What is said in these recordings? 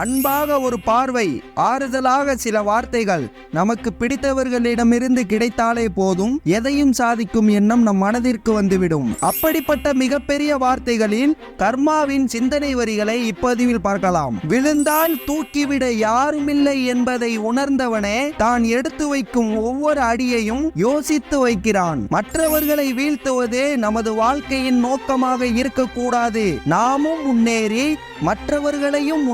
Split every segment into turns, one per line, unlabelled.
அன்பாக ஒரு பார்வை ஆறுதலாக சில வார்த்தைகள் நமக்கு பிடித்தவர்களிடமிருந்து கிடைத்தாலே போதும் எதையும் சாதிக்கும் எண்ணம் நம் மனதிற்கு வந்துவிடும். அப்படிப்பட்ட மிகப்பெரிய வார்த்தைகளில் கர்மாவின் சிந்தனை வரிகளை இப்பதிவில் பார்க்கலாம். விழுந்தால் தூக்கிவிட யாருமில்லை என்பதை உணர்ந்தவனே தான் எடுத்து வைக்கும் ஒவ்வொரு அடியையும் யோசித்து வைக்கிறான். மற்றவர்களை வீழ்த்துவதே நமது வாழ்க்கையின் நோக்கமாக இருக்கக்கூடாது. நாமும் முன்னேறி மற்றவர்களையும்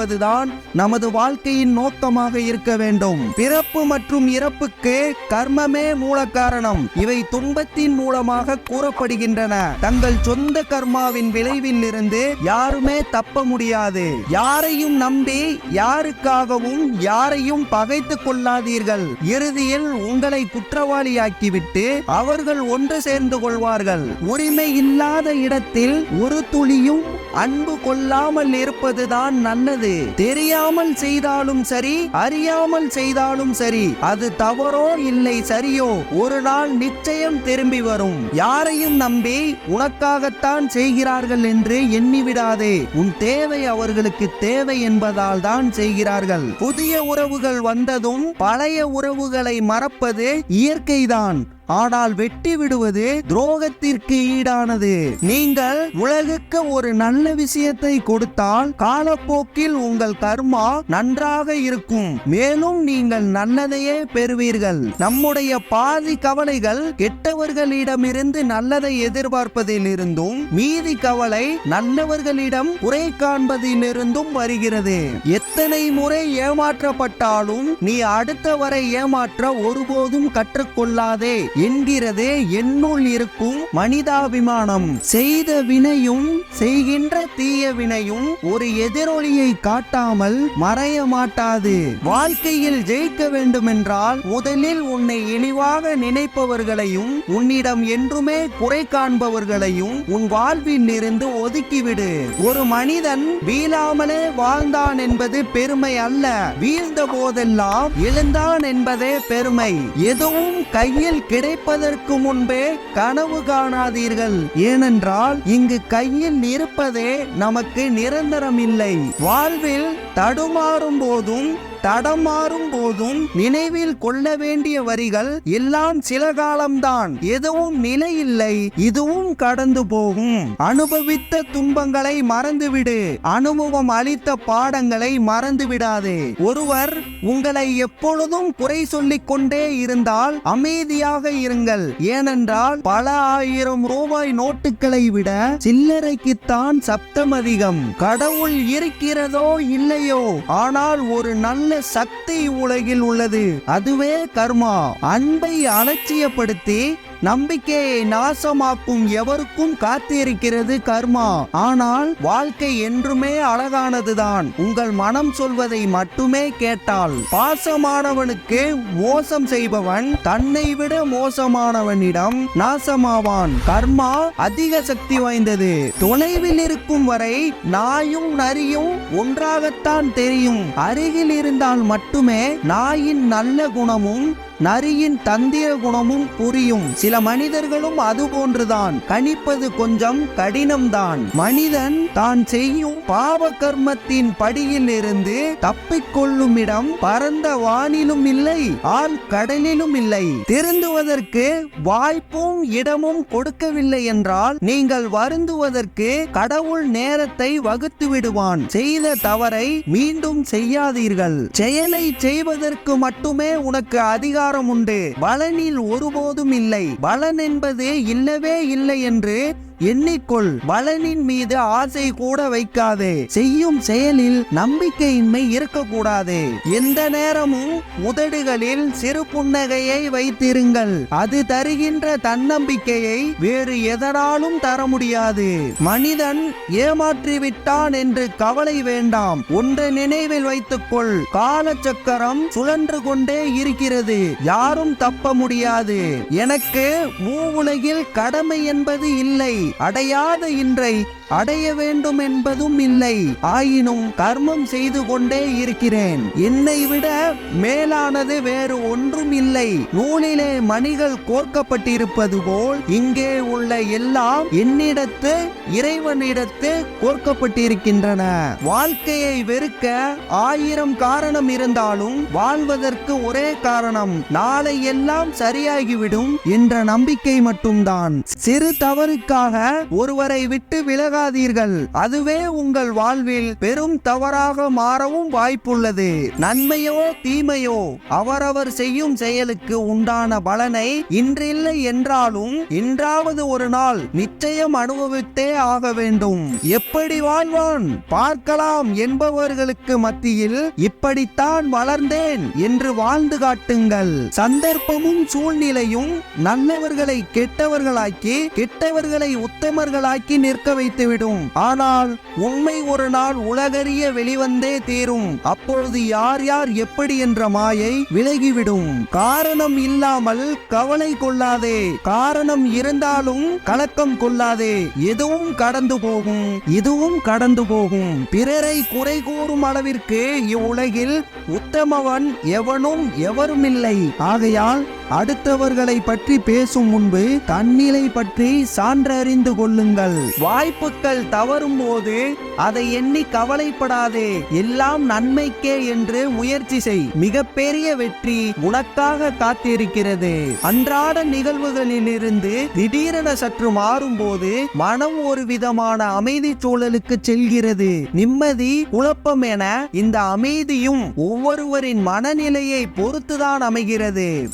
வாழ்வதுதான் நமது வாழ்க்கையின் நோக்கமாக இருக்க வேண்டும். பிறப்பு மற்றும் இறப்புக்கு கர்மமே மூல காரணம் இவை துன்பத்தின் மூலமாக கூறப்படுகின்றன. தங்கள் சொந்த கர்மாவின் விளைவில் இருந்து யாருமே தப்ப முடியாது. யாரையும் நம்பி யாருக்காகவும் யாரையும் பகைத்து கொள்ளாதீர்கள். இறுதியில் உங்களை குற்றவாளியாக்கிவிட்டு அவர்கள் ஒன்று சேர்ந்து கொள்வார்கள். உரிமை இல்லாத இடத்தில் ஒரு துளியும் அன்பு கொள்ளாமல் இருப்பதுதான் நல்லது தெரியாமல் செய்தாலும் சரி அறியாமல் செய்தாலும் சரி அது தவறோ இல்லை சரியோ ஒரு நாள் நிச்சயம் திரும்பி வரும். யாரையும் நம்பி உனக்காகத்தான் செய்கிறார்கள் என்று எண்ணிவிடாதே. உன் தேவை அவர்களுக்கு தேவை என்பதால் தான் செய்கிறார்கள். புதிய உறவுகள் வந்ததும் பழைய உறவுகளை மறப்பது இயற்கைதான். ஆனால் வெட்டி விடுவது துரோகத்திற்கு ஈடானது. நீங்கள் உலகுக்கு ஒரு நல்ல விஷயத்தை கொடுத்தால் காலப்போக்கில் உங்கள் கர்மா நன்றாக இருக்கும். மேலும் நீங்கள் நல்லதையே பெறுவீர்கள். நம்முடைய பாதி கவலைகள் கெட்டவர்களிடமிருந்து நல்லதை எதிர்பார்ப்பதில் இருந்தும் மீதி கவலை நல்லவர்களிடம் குறை காண்பதிலிருந்தும் வருகிறது. எத்தனை முறை ஏமாற்றப்பட்டாலும் நீ அடுத்தவரை ஏமாற்ற ஒருபோதும் கற்றுக்கொள்ளாதே என்கிறதே என்னுள் இருக்கும் மனிதாபிமானம். செய்த வினையும் செய்கின்ற தீய வினையும் ஒரு எதிரொலியை காட்டாமல் மறைய மாட்டாது. வாழ்க்கையில் ஜெயிக்க வேண்டுமென்றால் முதலில் உன்னை இழிவாக நினைப்பவர்களையும் உன்னிடம் என்றுமே குறை காண்பவர்களையும் உன் வாழ்வில் இருந்து ஒதுக்கிவிடு. ஒரு மனிதன் வீழாமலே வாழ்ந்தான் என்பது பெருமை அல்ல. வீழ்ந்த போதெல்லாம் எழுந்தான் என்பதே பெருமை. எதுவும் கையில் கிடைப்பதற்கு முன்பே கனவு காணாதீர்கள். ஏனென்றால் இங்கு கையில் இருப்பதே நமக்கு நிரந்தரம் இல்லை வாழ்வில் தடுமாறும் போதும் தடமாறும் போதும் நினைவில் கொள்ள வேண்டிய வரிகள் எல்லாம் சில காலம்தான். எதுவும் நிலை இல்லை இதுவும் கடந்து போகும். அனுபவித்த துன்பங்களை மறந்துவிடு. அனுபவம் அளித்த பாடங்களை மறந்து விடாதே ஒருவர் உங்களை எப்பொழுதும் குறை சொல்லிக் கொண்டே இருந்தால் அமைதியாக இருங்கள். ஏனென்றால் பல ஆயிரம் ரூபாய் நோட்டுகளை விட சில்லறைக்குத்தான் சப்தம் அதிகம். கடவுள் இருக்கிறதோ இல்லையோ? ஆனால் ஒரு நல்ல சக்தி உலகில் உள்ளது. அதுவே கர்மா. அன்பை அலட்சியப்படுத்தி நம்பிக்கையை நாசமாக்கும் எவருக்கும் காத்திருக்கிறது கர்மா. ஆனால் வாழ்க்கை என்றுமே அழகானதுதான். உங்கள் மனம் சொல்வதை மட்டுமே கேட்டால். பாசமானவனுக்கு மோசம் செய்பவன் தன்னை விட மோசமானவனிடம் நாசமாவான். கர்மா அதிக சக்தி வாய்ந்தது. தொலைவில் இருக்கும் வரை நாயும் நரியும் ஒன்றாகத்தான் தெரியும். அருகில் இருந்தால் மட்டுமே நாயின் நல்ல குணமும் நரியின் தந்திர குணமும் புரியும். சில மனிதர்களும் அது போன்றுதான். கணிப்பது கொஞ்சம் கடினம்தான். மனிதன் தான் செய்யும் பாவ கர்மத்தின் படியில் இருந்து தப்பிக்கொள்ளும் இடம் பரந்த வானிலும் இல்லை ஆள் கடலிலும் இல்லை. திருந்துவதற்கு வாய்ப்பும் இடமும் கொடுக்கவில்லை என்றால் நீங்கள் வருந்துவதற்கு கடவுள் நேரத்தை வகுத்து விடுவான். செய்த தவறை மீண்டும் செய்யாதீர்கள். செயலை செய்வதற்கு மட்டுமே உனக்கு அதிகாரம் உண்டு பலனில் ஒருபோதும் இல்லை பலன் என்பது இல்லவே இல்லை என்று எண்ணிக்கொள். பலனின் மீது ஆசை கூட வைக்காதே. செய்யும் செயலில் நம்பிக்கையின்மை இருக்கக்கூடாது. எந்த நேரமும் உதடுகளில் சிறு புன்னகையை வைத்திருங்கள். அது தருகின்ற தன்னம்பிக்கையை வேறு எதனாலும் தர முடியாது. மனிதன் ஏமாற்றிவிட்டான் என்று கவலை வேண்டாம். ஒன்று நினைவில் வைத்துக்கொள். காலச்சக்கரம் சுழன்று கொண்டே இருக்கிறது. யாரும் தப்ப முடியாது. எனக்கு மூவுலகில் கடமை என்பது இல்லை. அடையாத இன்றை அடைய வேண்டும் என்பதும் இல்லை. ஆயினும் கர்மம் செய்து கொண்டே இருக்கிறேன். என்னை விட மேலானது வேறு ஒன்றும் இல்லை. நூலிலே மணிகள் கோர்க்கப்பட்டிருப்பது போல் இங்கே உள்ள எல்லாம் என்னிடத்து இறைவனிடத்து கோர்க்கப்பட்டிருக்கின்றன. வாழ்க்கையை வெறுக்க ஆயிரம் காரணம் இருந்தாலும் வாழ்வதற்கு ஒரே காரணம் நாளை எல்லாம் சரியாகிவிடும் என்ற நம்பிக்கை மட்டும்தான். சிறு தவறுக்காக ஒருவரை விட்டு விலக விலகாதீர்கள் அதுவே உங்கள் வாழ்வில் பெரும் தவறாக மாறவும் வாய்ப்புள்ளது. நன்மையோ தீமையோ அவரவர் செய்யும் செயலுக்கு உண்டான பலனை இன்றில்லை என்றாலும் இன்றாவது ஒரு நாள் நிச்சயம் அனுபவித்தே ஆக வேண்டும். எப்படி வாழ்வான்? பார்க்கலாம் என்பவர்களுக்கு மத்தியில் இப்படித்தான் வளர்ந்தேன் என்று வாழ்ந்து காட்டுங்கள். சந்தர்ப்பமும் சூழ்நிலையும் நல்லவர்களை கெட்டவர்களாக்கி கெட்டவர்களை உத்தமர்களாக்கி நிற்க வைத்து வைத்துவிடும் ஆனால் உண்மை ஒரு நாள் உலகறிய வெளிவந்தே தீரும். அப்பொழுது யார் யார் எப்படி என்ற மாயை விலகிவிடும். காரணம் இல்லாமல் கவலை கொள்ளாதே. காரணம் இருந்தாலும் கலக்கம் கொள்ளாதே. எதுவும் கடந்து போகும். இதுவும் கடந்து போகும். பிறரை குறை கூறும் அளவிற்கு இவ்வுலகில் உத்தமவன் எவனும் எவருமில்லை. ஆகையால் அடுத்தவர்களை பற்றி பேசும் முன்பு தன்னிலை பற்றி சான்றறிந்து கொள்ளுங்கள். வாய்ப்புகள் தவறும் போது அதை எண்ணி கவலைப்படாதே. எல்லாம் நன்மைக்கே என்று முயற்சி செய். மிகப்பெரிய வெற்றி உனக்காக காத்திருக்கிறது. அன்றாட நிகழ்வுகளிலிருந்து திடீரென சற்று மாறும்போது மனம் ஒரு விதமான அமைதி சூழலுக்கு செல்கிறது. நிம்மதி குழப்பம் என இந்த அமைதியும் ஒவ்வொருவரின் மனநிலையை பொறுத்துதான் அமைகிறது.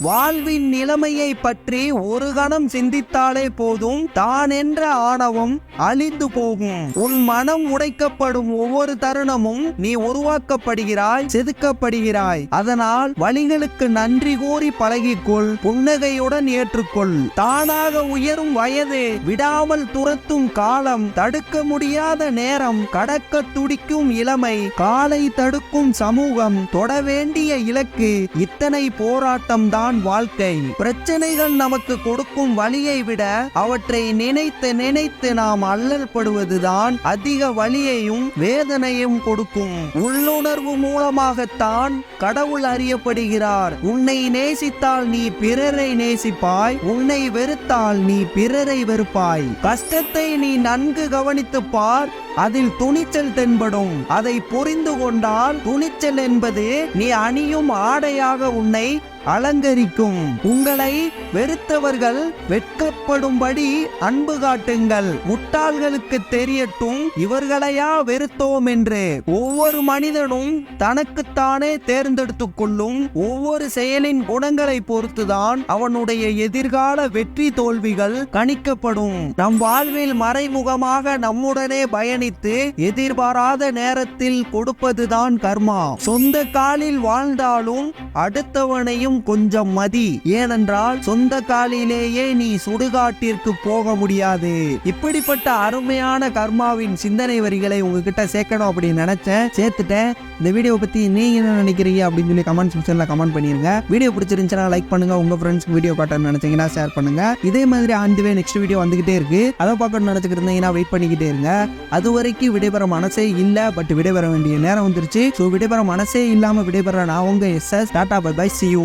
வாழ்வின் நிலைமையை பற்றி ஒரு கணம் சிந்தித்தாலே போதும். தான் என்ற ஆணவம் அழிந்து போகும். உன் மனம் உடைக்கப்படும் ஒவ்வொரு தருணமும் நீ உருவாக்கப்படுகிறாய் செதுக்கப்படுகிறாய். அதனால் வழிகளுக்கு நன்றி கூறி பழகிக்கொள். புன்னகையுடன் ஏற்றுக்கொள். தானாக உயரும் வயது விடாமல் துரத்தும் காலம் தடுக்க முடியாத நேரம் கடக்க துடிக்கும் இளமை காலை தடுக்கும் சமூகம் தொட வேண்டிய இலக்கு இத்தனை போராட்டம் தான் வாழ்க்கை. பிரச்சனைகள் நமக்கு கொடுக்கும் வழியை விட அவற்றை நினைத்து நினைத்து நாம் அல்லல் படுவதுதான் அதிக வழியையும் வேதனையும் கொடுக்கும். உள்ளுணர்வு மூலமாகத்தான் கடவுள் அறியப்படுகிறார். உன்னை நேசித்தால் நீ பிறரை நேசிப்பாய். உன்னை வெறுத்தால் நீ பிறரை வெறுப்பாய். கஷ்டத்தை நீ நன்கு கவனித்துப் பார். அதில் துணிச்சல் தென்படும். அதை புரிந்து கொண்டால் துணிச்சல் என்பது நீ அணியும் ஆடையாக உன்னை அலங்கரிக்கும். உங்களை வெறுத்தவர்கள் வெட்கப்படும்படி அன்பு காட்டுங்கள். முட்டாள்களுக்கு தெரியட்டும் இவர்களையா வெறுத்தோம் என்று. ஒவ்வொரு மனிதனும் தனக்குத்தானே தேர்ந்தெடுத்துக் கொள்ளும். ஒவ்வொரு செயலின் குணங்களை பொறுத்துதான் அவனுடைய எதிர்கால வெற்றி தோல்விகள் கணிக்கப்படும். நம் வாழ்வில் மறைமுகமாக நம்முடனே பயணித்து எதிர்பாராத நேரத்தில் கொடுப்பதுதான் கர்மா. சொந்த காலில் வாழ்ந்தாலும் அடுத்தவனையும் கொஞ்சம் மதி. ஏனென்றால் சொந்த காலிலேயே நீ சுடுகாட்டிற்கு போக முடியாது. இப்படிப்பட்ட அருமையான கர்மாவின் சிந்தனை வரிகளை உங்ககிட்ட சேர்க்கணும் அப்படின்னு நினைச்சேன். சேர்த்துட்டேன். இந்த வீடியோ பத்தி நீங்க என்ன நினைக்கிறீங்க அப்படின்னு சொல்லி கமெண்ட் செக்ஷன்ல கமெண்ட் பண்ணிருங்க. வீடியோ பிடிச்சிருந்துச்சுன்னா லைக் பண்ணுங்க. உங்க ஃப்ரெண்ட்ஸ்க்கு வீடியோ காட்டணும்னு நினைச்சீங்கன்னா ஷேர் பண்ணுங்க. இதே மாதிரி ஆண்டுவே நெக்ஸ்ட் வீடியோ வந்துகிட்டே இருக்கு. அதை பார்க்கணும்னு நினைச்சுக்கிட்டு இருந்தீங்கன்னா வெயிட் பண்ணிக்கிட்டே இருங்க. அது வரைக்கும் விடைபெற மனசே இல்ல பட் விடைபெற வேண்டிய நேரம் வந்துருச்சு. ஸோ விடைபெற மனசே இல்லாம விடைபெற நான் உங்க S S tata bye bye see you